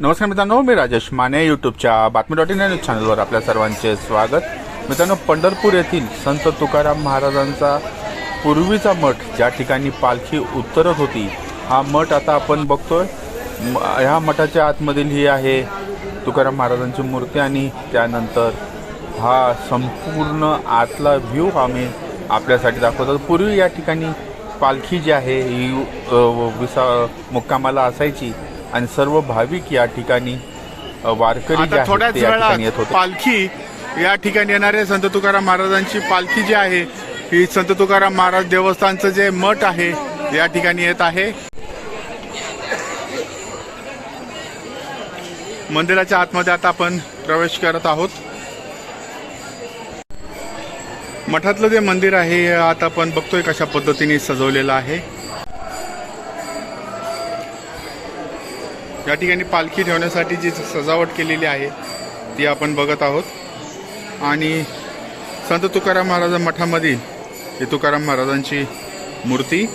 नमस्कार मित्रांनो मी राजेश माने यूट्यूबच्या बातमी डॉट इन न्यूज चॅनलवर आपल्या सर्वांचे स्वागत. मित्रांनो पंढरपूर येथील संत तुकाराम महाराजांचा पूर्वीचा मठ ज्या ठिकाणी पालखी उतरत होती हा मठ आता आपण बघतोय. ह्या मठाच्या आतमधील ही आहे तुकाराम महाराजांची मूर्ती आणि त्यानंतर हा संपूर्ण आतला व्ह्यू आम्ही आपल्यासाठी दाखवतो. पूर्वी या ठिकाणी पालखी जी आहे ही विसा मुक्कामाला असायची. आणि सर्व भाविक या ठिकाणी वारकरी जे आहेत ते या ठिकाणी येत वेळात होते. पालखी या ठिकाणी येणारे संत तुकाराम महाराजांची पालखी जी आहे ही संत तुकाराम महाराज देवस्थानचं जे मठ आहे या ठिकाणी येत आहे. मंदिराच्या आतमध्ये आता आपण प्रवेश करत आहोत. मठातलं जे मंदिर आहे आता आपण बघतोय कशा पद्धतीने सजवलेलं आहे. या ठिकाणी पालखी ठेवण्यासाठी जी सजावट केलेली आहे ती आपण बघत आहोत. आणि संत तुकाराम महाराज मठामधील ही तुकाराम महाराजांची मूर्ती